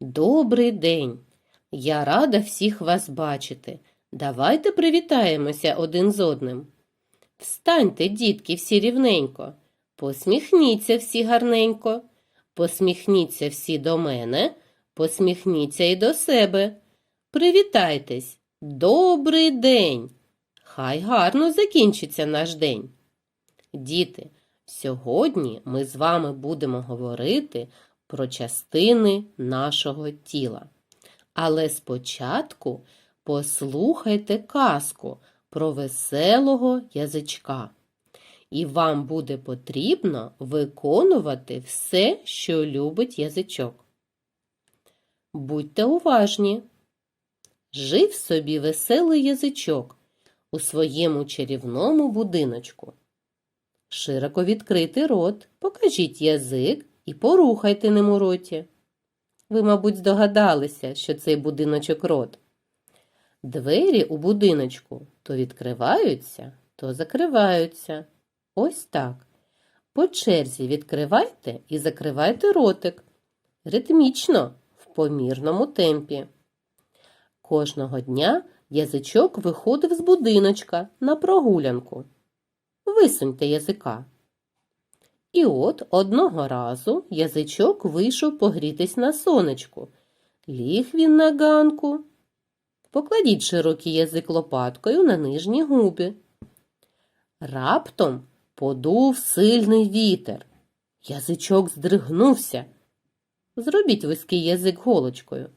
Добрий день! Я рада всіх вас бачити. Давайте привітаємося один з одним. Встаньте, дітки, всі рівненько. Посміхніться всі гарненько. Посміхніться всі до мене, посміхніться і до себе. Привітайтесь. Добрий день! Хай гарно закінчиться наш день. Діти, сьогодні ми з вами будемо говорити про частини нашого тіла. Але спочатку послухайте казку про веселого язичка. І вам буде потрібно виконувати все, що любить язичок. Будьте уважні. Жив собі веселий язичок у своєму чарівному будиночку. Широко відкритий рот, покажіть язик і порухайте ним у роті. Ви, мабуть, здогадалися, що цей будиночок рот. Двері у будиночку то відкриваються, то закриваються. Ось так. По черзі відкривайте і закривайте ротик. Ритмічно, в помірному темпі. Кожного дня язичок виходив з будиночка на прогулянку. Висуньте язика. І от одного разу язичок вийшов погрітись на сонечку. Ліг він на ганку. Покладіть широкий язик лопаткою на нижні губи. Раптом подув сильний вітер. Язичок здригнувся. Зробіть вузький язик голочкою.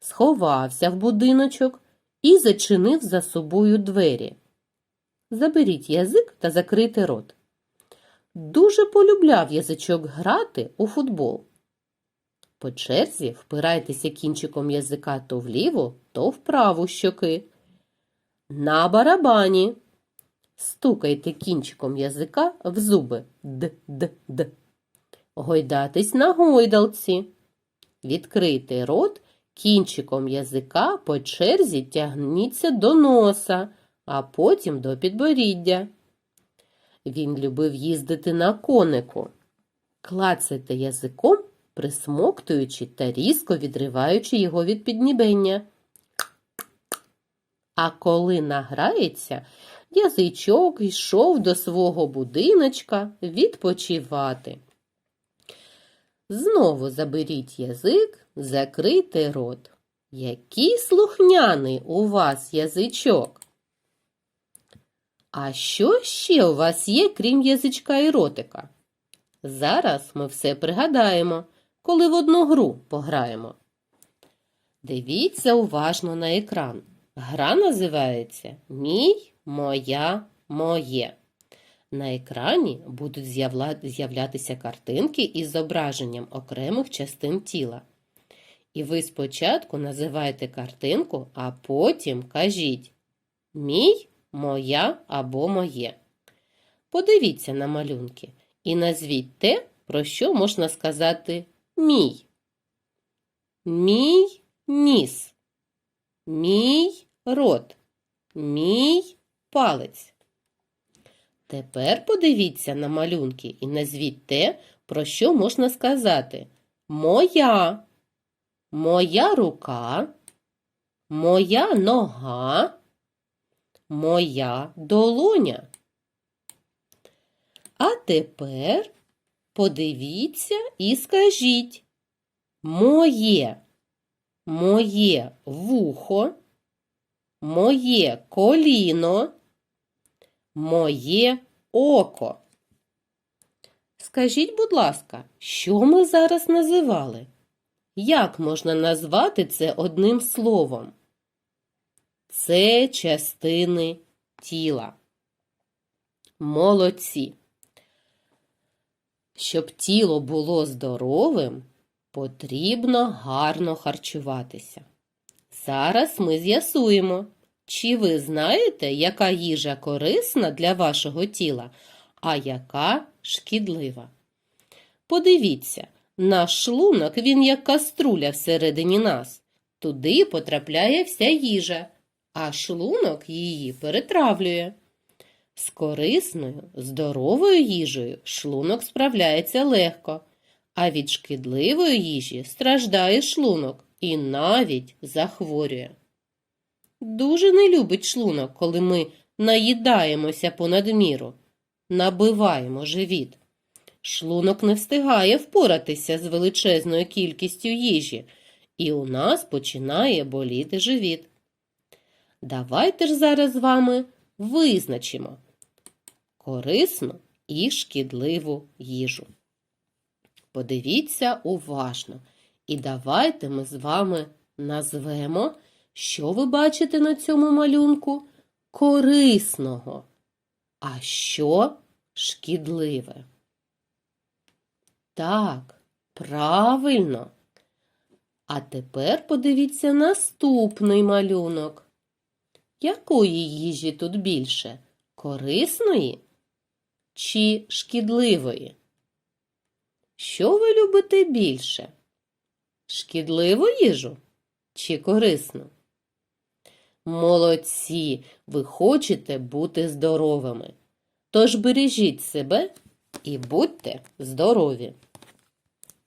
Сховався в будиночок і зачинив за собою двері. Заберіть язик та закрийте рот. Дуже полюбляв язичок грати у футбол. По черзі впирайтеся кінчиком язика то вліву, то в праву щоки. На барабані. Стукайте кінчиком язика в зуби д-д-д. Гойдатись на гойдалці. Відкрийте рот кінчиком язика по черзі тягніться до носа, а потім до підборіддя. Він любив їздити на конику. Клацайте язиком, присмоктуючи та різко відриваючи його від піднібення. А коли награється, язичок йшов до свого будиночка відпочивати. Знову заберіть язик, закрийте рот. Який слухняний у вас язичок? А що ще у вас є, крім язичка і ротика? Зараз ми все пригадаємо, коли в одну гру пограємо. Дивіться уважно на екран. Гра називається Мій, моя, моє. На екрані будуть з'являтися картинки із зображенням окремих частин тіла. І ви спочатку називаєте картинку, а потім кажіть Мій, моя або моє. Подивіться на малюнки і назвіть те, про що можна сказати мій. Мій ніс. Мій рот. Мій палець. Тепер подивіться на малюнки і назвіть те, про що можна сказати моя, моя рука, моя нога, моя долоня. А тепер подивіться і скажіть моє, моє вухо, моє коліно, моє око. Скажіть, будь ласка, що ми зараз називали? Як можна назвати це одним словом? Це частини тіла. Молодці. Щоб тіло було здоровим, потрібно гарно харчуватися. Зараз ми з'ясуємо, чи ви знаєте, яка їжа корисна для вашого тіла, а яка шкідлива. Подивіться, наш шлунок він як каструля всередині нас. Туди потрапляє вся їжа, а шлунок її перетравлює. З корисною, здоровою їжею шлунок справляється легко, а від шкідливої їжі страждає шлунок і навіть захворює. Дуже не любить шлунок, коли ми наїдаємося понад міру, набиваємо живіт. Шлунок не встигає впоратися з величезною кількістю їжі, і у нас починає боліти живіт. Давайте ж зараз з вами визначимо корисну і шкідливу їжу. Подивіться уважно, і давайте ми з вами назвемо, що ви бачите на цьому малюнку корисного, а що шкідливе. Так, правильно. А тепер подивіться наступний малюнок. Якої їжі тут більше? Корисної чи шкідливої? Що ви любите більше? Шкідливу їжу чи корисну? Молодці, ви хочете бути здоровими. Тож бережіть себе і будьте здорові!